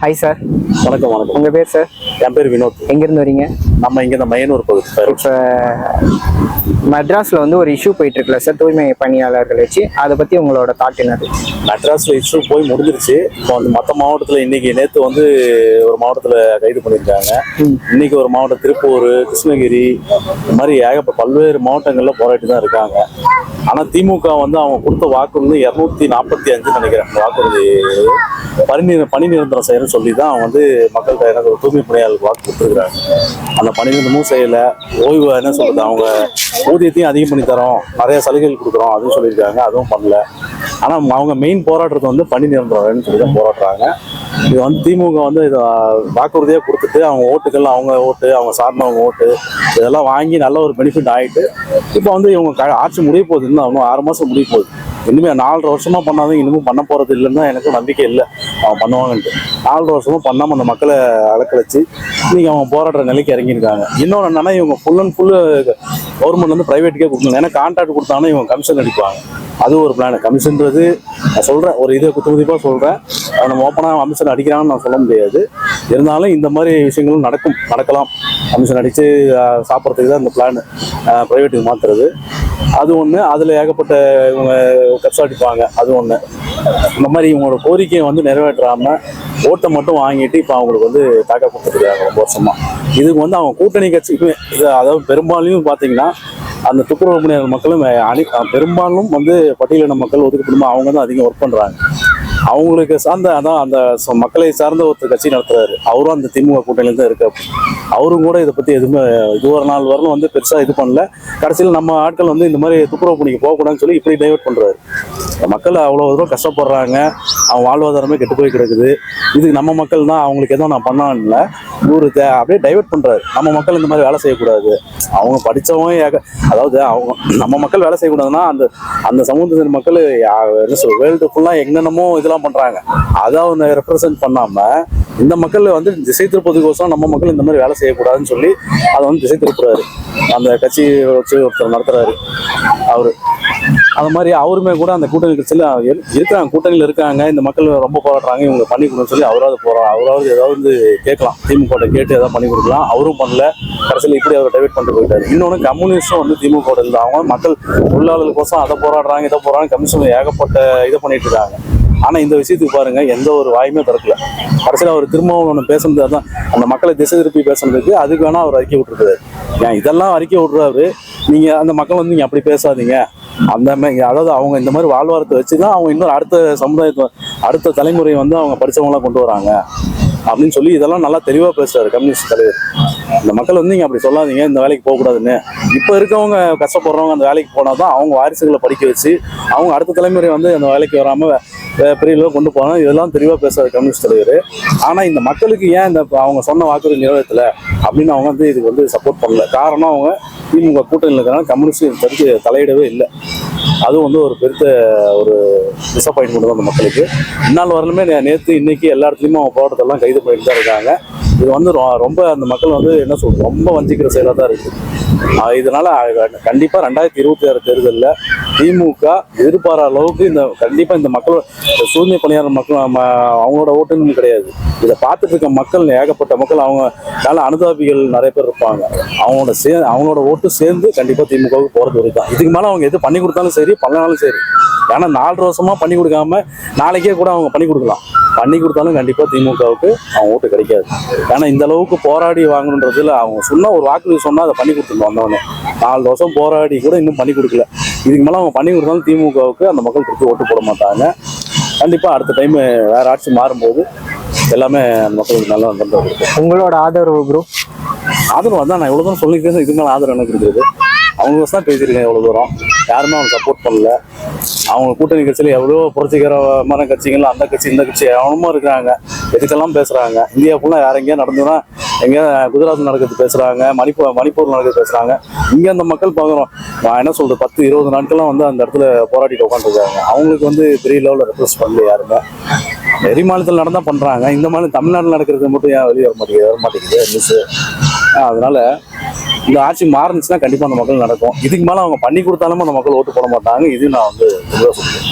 Hi sir வணக்கம் வணக்கம். உங்கள் பேர் சார் என் பேர் வினோத். எங்கேருந்து வரீங்க? நம்ம இங்க இந்த மையனூர் பகுதி. இப்போ மெட்ராஸில் வந்து ஒரு இஷ்யூ போயிட்டு இருக்குல்ல சார் தூய்மை பணியாளர்கள் வச்சு. அதை பற்றி உங்களோட தாட் என்னது? மெட்ராஸ்ல இஷ்யூ போய் முடிஞ்சிருச்சு. இப்போ வந்து மற்ற மாவட்டத்தில் இன்னைக்கு நேற்று வந்து ஒரு மாவட்டத்தில் கைது பண்ணியிருக்காங்க. இன்னைக்கு ஒரு மாவட்டம் திருப்பூர் கிருஷ்ணகிரி இந்த மாதிரி ஏகப்பட்ட பல்வேறு மாவட்டங்களில் போராட்டி தான் இருக்காங்க. ஆனால் திமுக வந்து அவங்க கொடுத்த வாக்கு வந்து இரநூத்தி நாற்பத்தி அஞ்சு நினைக்கிறேன். வாக்குறுதி. பணி நிர- பணி நிரந்தரம் செய்யணும்னு சொல்லி தான் வந்து மக்கள்கிட்ட எனக்கு ஒரு தூய்மை பணியாளருக்கு வாக்கு கொடுத்துருக்குறாங்க. அந்த பணி நிரந்தரமும் செய்யலை. ஓய்வு என்ன சொல்கிறது அவங்க ஊதியத்தையும் அதிகம் பண்ணி தரோம். நிறைய சலுகைகள் கொடுக்குறோம் அதுவும் சொல்லியிருக்காங்க. அதுவும் பண்ணல. ஆனால் அவங்க மெயின் போராடுறது வந்து பணி நிரந்தரம்னு சொல்லி தான் போராடுறாங்க. இது வந்து திமுக வந்து இதை வாக்குறுதியாக கொடுத்துட்டு அவங்க ஓட்டுகள் அவங்க ஓட்டு அவங்க சார்ந்தவங்க ஓட்டு இதெல்லாம் வாங்கி நல்ல ஒரு பெனிஃபிட் ஆகிட்டு இப்போ வந்து இவங்க க- ஆட்சி முடிய போகுது இன்னும் இன்னும் ஆறு மாதம் முடிய போகுது. இனிமே நாலரை வருஷமா பண்ணாதான் இன்னமும் பண்ண போகிறது இல்லைன்னு தான் எனக்கு நம்பிக்கை இல்லை. அவங்க பண்ணுவாங்கன்ட்டு. நாலரை வருஷமாக பண்ணாமல் அந்த மக்களை அலக்கழிச்சு இன்றைக்கி அவங்க போராடுற நிலைக்கு இறங்கியிருக்காங்க. இன்னொன்று என்னென்னா இவங்க ஃபுல் அண்ட் ஃபுல்லு கவர்மெண்ட் வந்து ப்ரைவேட்டுக்கே கொடுக்கணும். ஏன்னா கான்ட்ராக்ட் கொடுத்தாங்கன்னா இவங்க கமிஷன் அடிப்பாங்க. அது ஒரு பிளான் கமிஷன்றது நான் சொல்கிறேன் ஒரு இதை குத்துமதிப்பாக சொல்கிறேன் நம்ம ஓப்பனாக கமிஷன் அடிக்கிறாங்கன்னு நான் சொல்ல முடியாது. இருந்தாலும் இந்த மாதிரி விஷயங்களும் நடக்கும் நடக்கலாம். கமிஷன் அடித்து சாப்பிட்றதுக்கு தான் இந்த பிளான் ப்ரைவேட்டுக்கு மாற்றுறது அது ஒன்று அதில் ஏகப்பட்ட இவங்க கப்ஸ் அடிப்பாங்க. அது ஒன்று இந்த மாதிரி இவங்களோட கோரிக்கையை வந்து நிறைவேற்றாமல் ஓட்டை மட்டும் வாங்கிட்டு இப்போ அவங்களுக்கு வந்து தாக்கா கொடுத்துருக்காங்க ரொம்ப வருஷமாக இதுக்கு வந்து அவங்க கூட்டணி கட்சிக்குமே அதாவது பெரும்பாலும் பார்த்தீங்கன்னா அந்த துப்புரவு பணியாளர் மக்களும் அணி பெரும்பாலும் வந்து பட்டியலின மக்கள் ஒதுக்கப்படுமா அவங்க தான் அதிகம் ஒர்க் பண்ணுறாங்க அவங்களுக்கு சார்ந்த அதான் அந்த மக்களை சார்ந்த ஒருத்தர் கட்சி நடத்துறாரு. அவரும் அந்த திமுக கூட்டணியில் தான் இருக்காரு. அவரும் கூட இதை பற்றி எதுவுமே இது ஒரு நாள் வரலும் வந்து பெருசாக இது பண்ணல. கடைசியில் நம்ம ஆட்கள் வந்து இந்த மாதிரி துப்புரவு பணிக்கு போகக்கூடாதுன்னு சொல்லி இப்படி டைவெர்ட் பண்ணுறாரு மக்கள் அவ்வளோ தூரம் கஷ்டப்படுறாங்க. அவன் வாழ்வாதாரமே கெட்டு போய் கிடக்குது. இது நம்ம மக்கள் தான் அவங்களுக்கு எதுவும் நான் பண்ணான்ல இவரு தே- அப்படியே டைவர்ட் பண்ணுறாரு நம்ம மக்கள் இந்த மாதிரி வேலை செய்யக்கூடாது. அவங்க படித்தவங்க ஏக அதாவது அவங்க நம்ம மக்கள் வேலை செய்யக்கூடாதுன்னா அந்த அந்த சமூகத்தின் மக்கள் யா- என்ன சொல்ற வேர்ல்டு ஃபுல்லாக என்னென்னமோ இதெல்லாம் பண்ணுறாங்க அதை அவங்க ரெப்ரசன்ட் பண்ணாமல் இந்த மக்கள் வந்து திசை திருப்பதுக்கோசம் நம்ம மக்கள் இந்த மாதிரி வேலை செய்யக்கூடாதுன்னு சொல்லி அதை வந்து திசை திருப்புறாரு. அந்த கட்சி வச்சு ஒருத்தர் நடத்துறாரு. அவரு. அது மாதிரி அவருமே கூட அந்த கூட்டணி கட்சியில் இருக்கிறாங்க கூட்டணியில் இருக்காங்க. இந்த மக்கள் ரொம்ப போராடுறாங்க. இவங்க பண்ணி கொடுன்னு சொல்லி அவராவது போகிறோம் அவராவது ஏதாவது கேட்கலாம். திமுக கேட்டு ஏதாவது பண்ணி கொடுக்கலாம். அவரும் பண்ணல. கடைசியில் இப்படி அவர் டைவர்ட் பண்ணிட்டு போயிட்டாரு. இன்னொன்று கம்யூனிஸ்டும் வந்து திமுக இல்லை அவங்க மக்கள் தொழிலாளர்களுக்கோசம் அதை போராடுறாங்க இதை போராடுறாங்க. கம்யூனிஸ்ட் ஏகப்பட்ட இதை பண்ணிட்டு இருக்காங்க. ஆனால் இந்த விஷயத்துக்கு பாருங்க எந்த ஒரு வாயுமே திறக்கல. கடைசியில் அவர் திரும்பவும் ஒன்று பேசுனது தான் அந்த மக்களை திசை திருப்பி பேசுனதுக்கு அதுக்கு வேணால் அவர் அறிக்கை விட்டுருக்காரு. ஏன் இதெல்லாம் அறிக்கை விட்றாரு. நீங்கள் அந்த மக்கள் வந்து நீங்கள் அப்படி பேசாதீங்க. அந்த மாதிரி அதாவது அவங்க இந்த மாதிரி வாழ்வாரத்தை வச்சு தான் அவங்க இன்னும் அடுத்த சமுதாயத்தை அடுத்த தலைமுறையை வந்து அவங்க படிச்சவங்களாம் கொண்டு வராங்க. அப்படின்னு சொல்லி இதெல்லாம் நல்லா தெளிவாக பேசுறாரு கம்யூனிஸ்ட் தலைவர். இந்த மக்கள் வந்து நீங்கள் அப்படி சொல்லாதீங்க இந்த வேலைக்கு போகக்கூடாதுன்னு. இப்போ இருக்கவங்க கஷ்டப்படுறவங்க அந்த வேலைக்கு போனால் தான் அவங்க வாரிசுகளை படிக்க வச்சு அவங்க அடுத்த தலைமுறை வந்து அந்த வேலைக்கு வராமல் பெரிய அளவு கொண்டு போகணும் இதெல்லாம் தெளிவாக பேசுறாரு கம்யூனிஸ்ட் தலைவர். ஆனால் இந்த மக்களுக்கு ஏன் இந்த அவங்க சொன்ன வாக்குறுதி நிறைவேற்றல அப்படின்னு அவங்க வந்து இதுக்கு வந்து சப்போர்ட் பண்ணல. காரணம் அவங்க திமுக கூட்டணியில் இருக்கிறனால கம்யூனிஸ்ட் தடுத்து தலையிடவே இல்லை. அது வந்து ஒரு பெருத்த ஒரு டிசப்பாயின்மெண்ட் தான் அந்த மக்களுக்கு. இன்னால் வரலுமே நேற்று இன்னைக்கு எல்லா இடத்துலையுமே அவங்க போராட்டத்தெல்லாம் கைது பண்ணிட்டு தான் இருக்காங்க. இது வந்து ரொ- ரொம்ப அந்த மக்கள் வந்து என்ன சொல்றது ரொம்ப வஞ்சிக்கிற செயலாக தான் இருக்கு. இதனால கண்டிப்பாக ரெண்டாயிரத்தி இருபத்தி ஆறு தேர்தலில் திமுக எதிர்பாராத அளவுக்கு இந்த கண்டிப்பாக இந்த மக்கள் சூழ்நிலை பணியாளர் மக்கள் அவங்களோட ஓட்டுன்னு கிடையாது. இதை பார்த்துட்டு இருக்க மக்கள் ஏகப்பட்ட மக்கள் அவங்க நல்ல அனுதாபிகள் நிறைய பேர் இருப்பாங்க. அவங்களோட சே அவங்களோட ஓட்டு சேர்ந்து கண்டிப்பாக திமுகவுக்கு போகிறது வரைக்கும் தான் இதுக்கு மேலே அவங்க எது பண்ணி கொடுத்தாலும் சரி பண்ணாலும் சரி. ஏன்னா நாலு வருஷமாக பண்ணி கொடுக்காம நாளைக்கே கூட அவங்க பண்ணி கொடுக்கலாம். பண்ணி கொடுத்தாலும் கண்டிப்பா திமுகவுக்கு அவங்க ஓட்டு கிடைக்காது. ஏன்னா இந்த அளவுக்கு போராடி வாங்கணுன்றதுல அவங்க சொன்ன ஒரு வாக்குறுதி சொன்னா அதை பண்ணி கொடுத்துருந்தோம் வந்தவொடனே. நாலு வருஷம் போராடி கூட இன்னும் பண்ணி கொடுக்கல. இதுக்கு மேல அவங்க பண்ணி கொடுத்தாலும் திமுகவுக்கு அந்த மக்கள் திருப்பி ஓட்டு போட மாட்டாங்க. கண்டிப்பா அடுத்த டைம் வேற ஆட்சி மாறும்போது எல்லாமே மக்களுக்கு நல்லா நடந்தது உங்களோட ஆதரவு ப்ரோ ஆதரவு அதான் நான் எவ்வளோ தூரம் சொல்லிக்கிறேன் இதுக்கு மேலே ஆதரவு எனக்கு இருக்குது அவங்க தான் பேசியிருக்கேன் எவ்வளோ தூரம். யாருமே அவங்க சப்போர்ட் பண்ணல. அவங்க கூட்டணி கட்சியில் எவ்வளோ புரட்சிகரமான கட்சிகள் அந்த கட்சி இந்த கட்சி எவனமும் இருக்கிறாங்க. எதுக்கெல்லாம் பேசுகிறாங்க இந்தியா ஃபுல்லாக யார் எங்கேயா நடந்ததுன்னா எங்கேயா குஜராத் நடக்கிறது பேசுகிறாங்க மணிப்பூர் மணிப்பூர் நடக்கிறது பேசுகிறாங்க இங்கே அந்த மக்கள் பார்க்குறோம். நான் என்ன சொல்கிறது பத்து இருபது நாட்கள்லாம் வந்து அந்த இடத்துல போராடிட்டு உட்காந்துருக்காங்க அவங்களுக்கு வந்து பெரிய லெவலில் ரெப்ரஸ் பண்ணல யாருமே. வெளி மாநிலத்தில் நடந்தால் பண்ணுறாங்க இந்த மாநிலம் தமிழ்நாட்டில் நடக்கிறது மட்டும் ஏன் வெளியே வர மாட்டேங்குது? வர மாட்டேங்குது. நியூஸு அதனால இந்த ஆட்சி மாறுனுச்சுன்னா கண்டிப்பாக அந்த மக்கள் நடக்கும். இதுக்கு மேலே அவங்க பண்ணி கொடுத்தாலும் அந்த மக்கள் ஓட்டு போட மாட்டாங்க. இது நான் வந்து சொல்றேன்.